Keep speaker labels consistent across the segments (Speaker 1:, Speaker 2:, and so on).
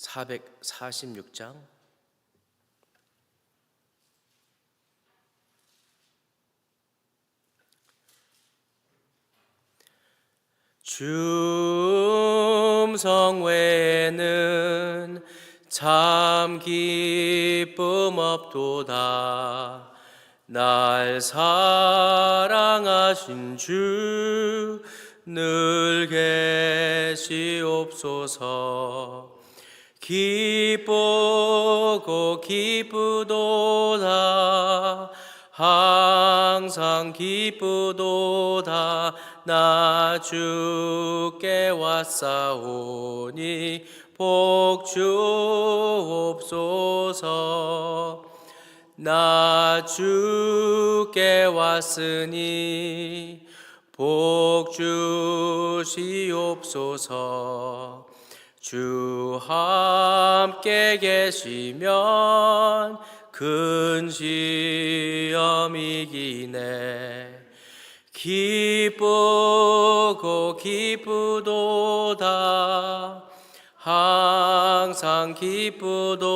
Speaker 1: 446장. 줌성 외에는 참 기쁨 없도다. 날 사랑하신 주 늘 계시옵소서 기쁘고 기쁘도다. 항상 기쁘도다. 나 주께 왔사오니 복 주옵소서. 나 주께 왔으니 복 주시옵소서 주 함께 계시면 큰 시험 이기네. 기쁘고 기쁘도다. 항상 기쁘도다.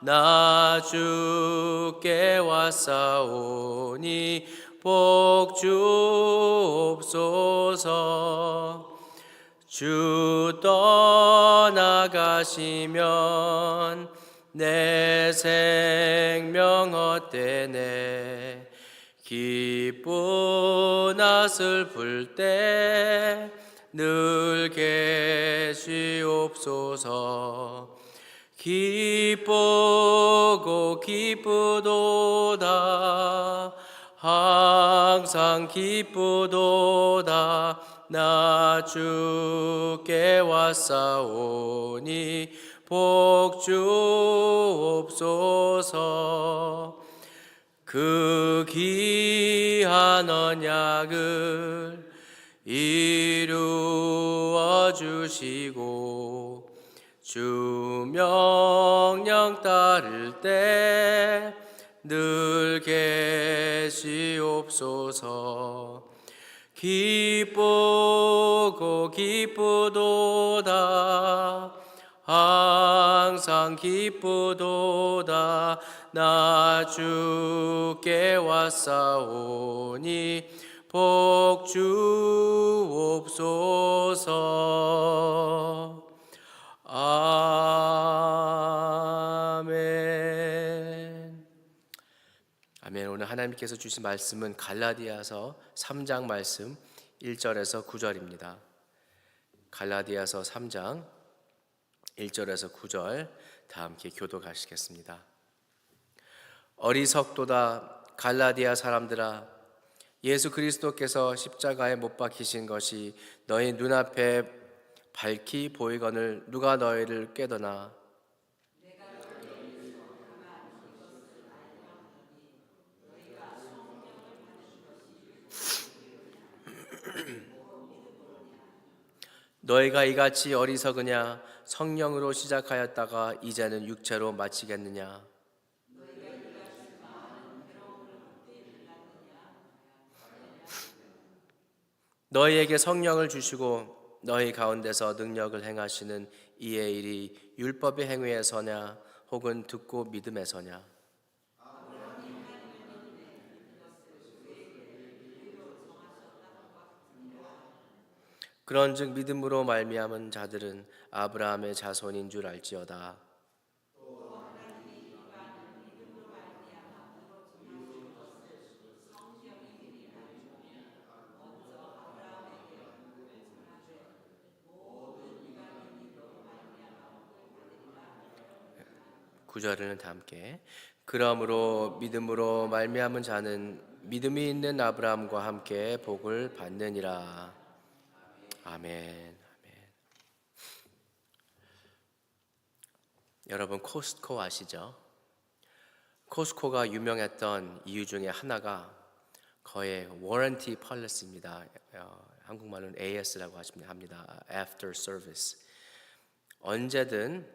Speaker 1: 나 주께 왔사오니 복 주옵소서 주 떠나가시면 내 생명 헛되네 기쁘나 슬플 때 늘 계시옵소서. 기쁘고 기쁘도다. 항상 기쁘도다 나 주께 왔사오니 복 주옵소서. 그 귀한 언약을 이루어 주시고 주 명령 따를 때 늘 계시옵소서 기쁘고 기쁘도다. 항상 기쁘도다. 나 주께 왔사오니 복 주옵소서 하나님께서 주신 말씀은 갈라디아서 3장 말씀 1절에서 9절입니다. 갈라디아서 3장 1절에서 9절 다 함께 교도하시겠습니다. 어리석도다 갈라디아 사람들아 예수 그리스도께서 십자가에 못 박히신 것이 너희 눈앞에 밝히 보이거늘 누가 너희를 깨더나 너희가 이같이 어리석으냐? 성령으로 시작하였다가 이제는 육체로 마치겠느냐? 너희에게 성령을 주시고 너희 가운데서 능력을 행하시는 이의 일이 율법의 행위에서냐? 혹은 듣고 믿음에서냐 그런즉 믿음으로 말미암은 자들은 아브라함의 자손인 줄 알지어다. 구절은 다 함께 그러므로 믿음으로 말미암은 자는 믿음이 있는 아브라함과 함께 복을 받느니라. 아멘. 아멘. 여러분 코스트코 아시죠? 코스트코가 유명했던 이유 중에 하나가 거의 워런티 펄리스입니다. 어, 한국말로는 AS라고 합니다. After Service. 언제든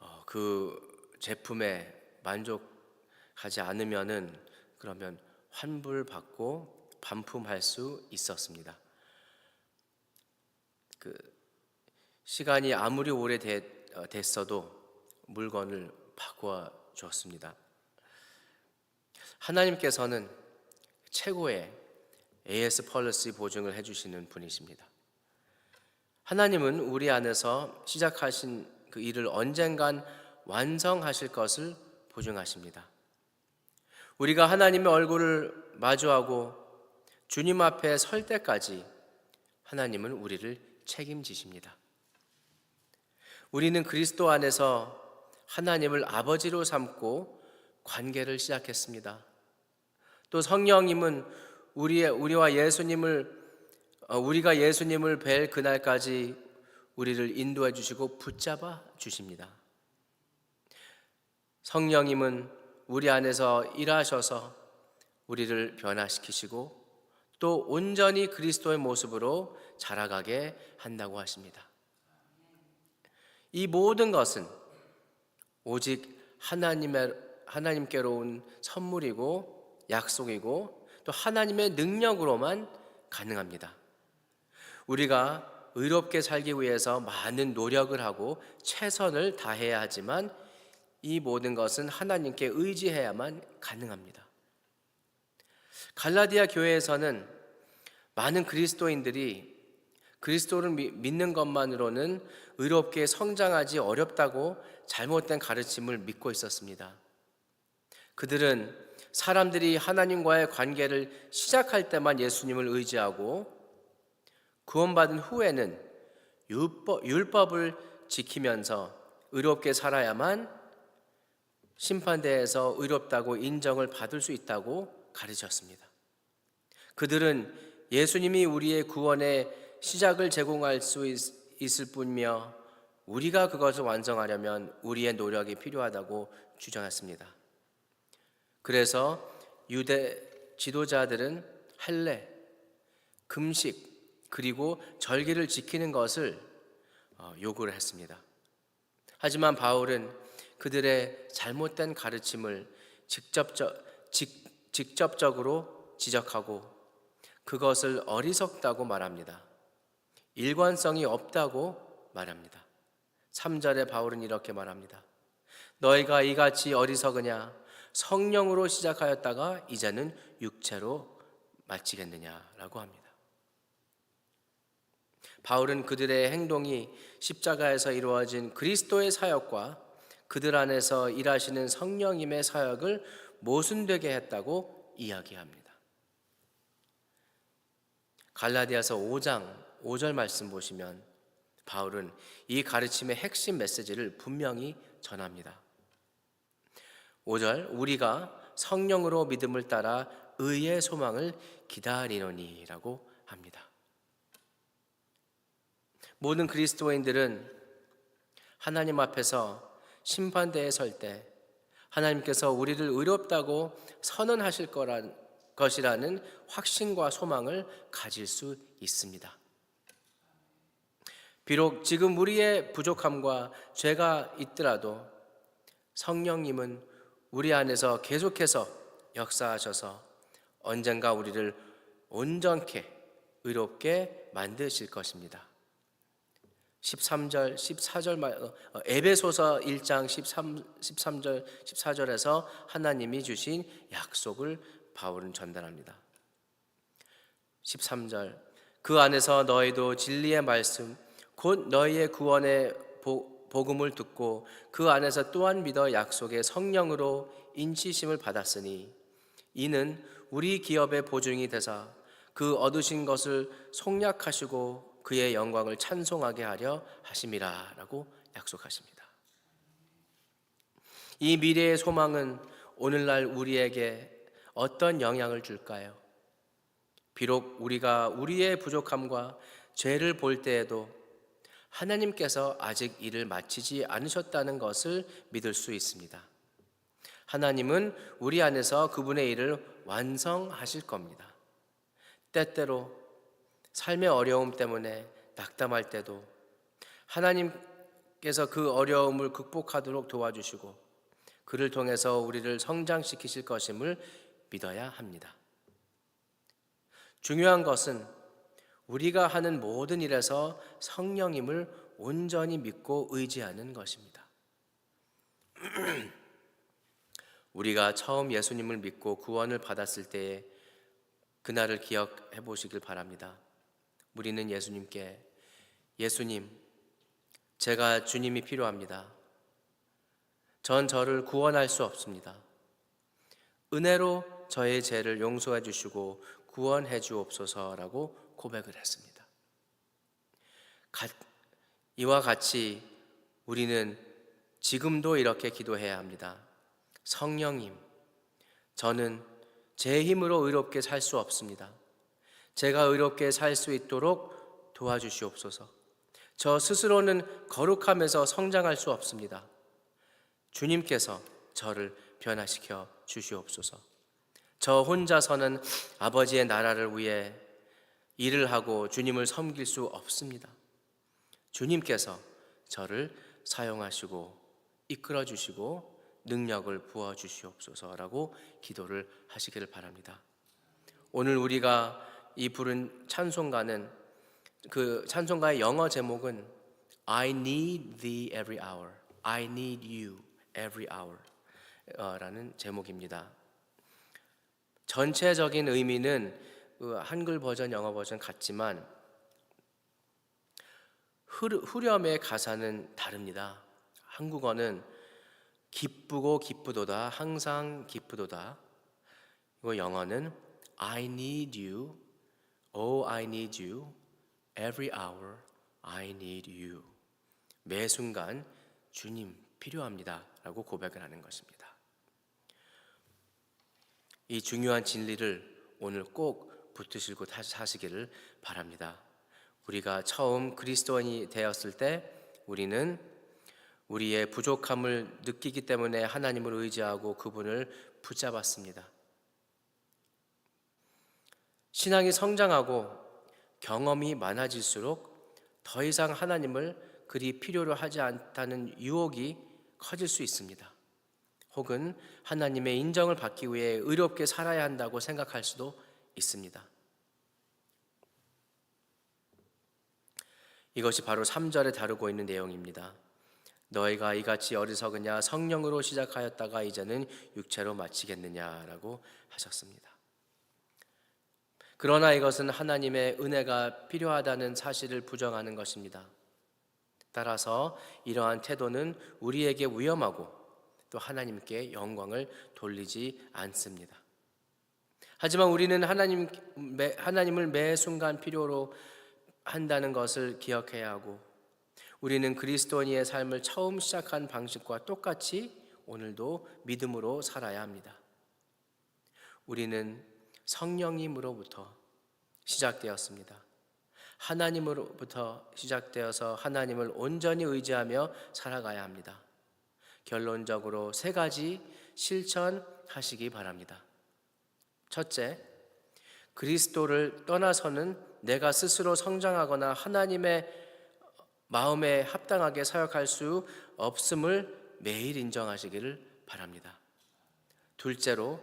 Speaker 1: 어, 그 제품에 만족하지 않으면은 그러면 환불 받고 반품할 수 있었습니다. 그 시간이 아무리 오래 됐, 어, 물건을 바꿔 줬습니다. 하나님께서는 최고의 AS 펄리시 보증을 해주시는 분이십니다. 하나님은 우리 안에서 시작하신 그 일을 언젠간 완성하실 것을 보증하십니다. 우리가 하나님의 얼굴을 마주하고 주님 앞에 설 때까지 하나님은 우리를 책임지십니다. 우리는 그리스도 안에서 하나님을 아버지로 삼고 관계를 시작했습니다. 또 성령님은 우리의 우리와 예수님을 어, 우리가 예수님을 뵐 그날까지 우리를 인도해 주시고 붙잡아 주십니다. 성령님은 우리 안에서 일하셔서 우리를 변화시키시고 또 온전히 그리스도의 모습으로 자라가게 한다고 하십니다. 이 모든 것은 오직 하나님의 하나님께로 온 선물이고 약속이고 또 하나님의 능력으로만 가능합니다. 우리가 의롭게 살기 위해서 많은 노력을 하고 최선을 다해야 하지만 이 모든 것은 하나님께 의지해야만 가능합니다. 갈라디아 교회에서는 많은 그리스도인들이 그리스도를 미- 믿는 것만으로는 의롭게 성장하지 어렵다고 잘못된 가르침을 믿고 있었습니다. 그들은 사람들이 하나님과의 관계를 시작할 때만 예수님을 의지하고 구원받은 후에는 율법, 율법을 지키면서 의롭게 살아야만 심판대에서 의롭다고 인정을 받을 수 있다고 가르쳤습니다. 그들은 예수님이 우리의 구원의 시작을 제공할 수 있, 있을 뿐이며 우리가 그것을 완성하려면 우리의 노력이 필요하다고 주장했습니다. 그래서 유대 지도자들은 할례, 금식, 그리고 절기를 지키는 것을 어, 요구를 했습니다. 하지만 바울은 그들의 잘못된 가르침을 직접적, 직, 직접적으로 지적하고 그것을 어리석다고 말합니다. 일관성이 없다고 말합니다. 3절에 바울은 이렇게 말합니다. 너희가 이같이 어리석으냐 성령으로 시작하였다가 이제는 육체로 마치겠느냐라고 합니다. 바울은 그들의 행동이 십자가에서 이루어진 그리스도의 사역과 그들 안에서 일하시는 성령님의 사역을 모순되게 했다고 이야기합니다. 갈라디아서 5장 5절 말씀 보시면 바울은 이 가르침의 핵심 메시지를 분명히 전합니다. 5절 우리가 성령으로 믿음을 따라 의의 소망을 기다리노니라고 합니다. 모든 그리스도인들은 하나님 앞에서 심판대에 설 때 하나님께서 우리를 의롭다고 선언하실 거란 것이라는 확신과 소망을 가질 수 있습니다. 비록 지금 우리의 부족함과 죄가 있더라도 성령님은 우리 안에서 계속해서 역사하셔서 언젠가 우리를 온전케 의롭게 만드실 것입니다. 13절, 14절 말 어, 에베소서 1장 13 13절, 14절에서 하나님이 주신 약속을 바울은 전달합니다. 13절 그 안에서 너희도 진리의 말씀 곧 너희의 구원의 보- 복음을 듣고 그 안에서 또한 믿어 약속의 성령으로 인치심을 받았으니 이는 우리 기업의 보증이 되사 그 얻으신 것을 속량하시고 그의 영광을 찬송하게 하려 하심이라라고 약속하십니다. 이 미래의 소망은 오늘날 우리에게 어떤 영향을 줄까요? 비록 우리가 우리의 부족함과 죄를 볼 때에도 하나님께서 아직 일을 마치지 않으셨다는 것을 믿을 수 있습니다. 하나님은 우리 안에서 그분의 일을 완성하실 겁니다. 때때로 삶의 어려움 때문에 낙담할 때도 하나님께서 그 어려움을 극복하도록 도와주시고 그를 통해서 우리를 성장시키실 것임을 믿어야 합니다. 중요한 것은 우리가 하는 모든 일에서 성령임을 온전히 믿고 의지하는 것입니다. 우리가 처음 예수님을 믿고 구원을 받았을 때의 그날을 기억해 보시길 바랍니다. 우리는 예수님께 예수님, 제가 주님이 필요합니다. 전 저를 구원할 수 없습니다. 은혜로 저의 죄를 용서해 주시고 구원해 주옵소서라고 고백을 했습니다. 가- 이와 같이 우리는 지금도 이렇게 기도해야 합니다. 성령님, 저는 제 힘으로 의롭게 살 수 없습니다. 제가 의롭게 살 수 있도록 도와주시옵소서. 저 스스로는 거룩함에서 성장할 수 없습니다. 주님께서 저를 변화시켜 주시옵소서. 저 혼자서는 아버지의 나라를 위해 일을 하고 주님을 섬길 수 없습니다. 주님께서 저를 사용하시고 이끌어 주시고 능력을 부어 주시옵소서라고 기도를 하시기를 바랍니다. 오늘 우리가 이 부른 찬송가는 그 찬송가의 영어 제목은 I need thee every hour. I need you every hour. 어, 라는 제목입니다. 전체적인 의미는 그 한글 버전, 영어 버전 같지만 후렴의 가사는 다릅니다. 한국어는 기쁘고 기쁘도다, 항상 기쁘도다. 이거 영어는 I need you, oh I need you, every hour I need you. 매 순간 주님 필요합니다라고 고백을 하는 것입니다. 이 중요한 진리를 오늘 꼭 붙드시고 사시기를 바랍니다. 우리가 처음 그리스도인이 되었을 때 우리는 우리의 부족함을 느끼기 때문에 하나님을 의지하고 그분을 붙잡았습니다. 신앙이 성장하고 경험이 많아질수록 더 이상 하나님을 그리 필요로 하지 않다는 유혹이 커질 수 있습니다. 혹은 하나님의 인정을 받기 위해 의롭게 살아야 한다고 생각할 수도 있습니다. 이것이 바로 3절에 다루고 있는 내용입니다. 너희가 이같이 어리석으냐 성령으로 시작하였다가 이제는 육체로 마치겠느냐라고 하셨습니다. 그러나 이것은 하나님의 은혜가 필요하다는 사실을 부정하는 것입니다. 따라서 이러한 태도는 우리에게 위험하고 또 하나님께 영광을 돌리지 않습니다. 하지만 우리는 하나님, 하나님을 매 순간 필요로 한다는 것을 기억해야 하고 우리는 그리스도인의 삶을 처음 시작한 방식과 똑같이 오늘도 믿음으로 살아야 합니다. 우리는 성령님으로부터 시작되었습니다. 하나님으로부터 시작되어서 하나님을 온전히 의지하며 살아가야 합니다. 결론적으로 세 가지 실천하시기 바랍니다. 첫째, 그리스도를 떠나서는 내가 스스로 성장하거나 하나님의 마음에 합당하게 사역할 수 없음을 매일 인정하시기를 바랍니다. 둘째로,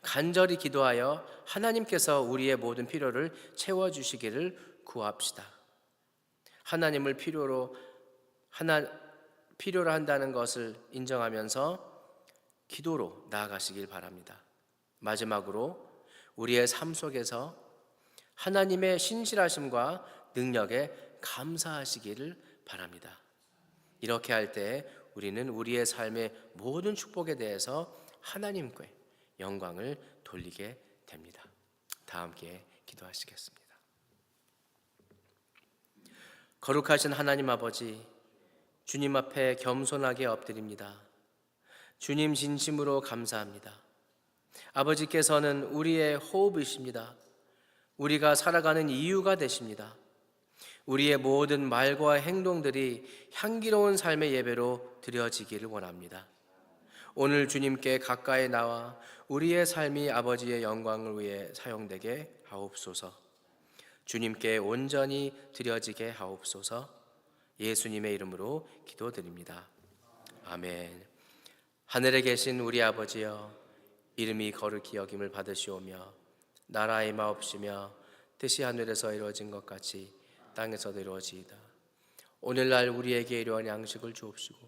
Speaker 1: 간절히 기도하여 하나님께서 우리의 모든 필요를 채워주시기를 구합시다. 하나님을 필요로 하나 필요로 한다는 것을 인정하면서 기도로 나아가시길 바랍니다. 마지막으로 우리의 삶 속에서 하나님의 신실하심과 능력에 감사하시기를 바랍니다. 이렇게 할 때 우리는 우리의 삶의 모든 축복에 대해서 하나님께 영광을 돌리게 됩니다. 다 함께 기도하시겠습니다. 거룩하신 하나님 아버지, 주님 앞에 겸손하게 엎드립니다. 주님 진심으로 감사합니다. 아버지께서는 우리의 호흡이십니다. 우리가 살아가는 이유가 되십니다. 우리의 모든 말과 행동들이 향기로운 삶의 예배로 드려지기를 원합니다. 오늘 주님께 가까이 나와 우리의 삶이 아버지의 영광을 위해 사용되게 하옵소서. 주님께 온전히 드려지게 하옵소서. 예수님의 이름으로 기도드립니다. 아멘. 하늘에 계신 우리 아버지여, 이름이 거룩히 여김을 받으시오며 나라의 마옵시며 뜻이 하늘에서 이루어진 것 같이 땅에서도 이루어지이다. 오늘날 우리에게 이러한 양식을 주옵시고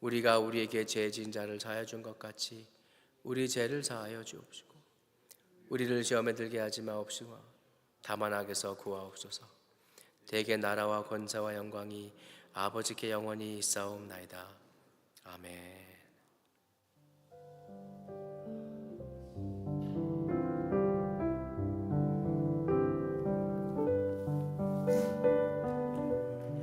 Speaker 1: 우리가 우리에게 죄 지은 자를 사하여 준 것 같이 우리 죄를 사하여 주옵시고 우리를 시험에 들게 하지 마옵시고 다만 악에서 구하옵소서. 대개 나라와 권세와 영광이 아버지께 영원히 있사옵나이다. 아멘.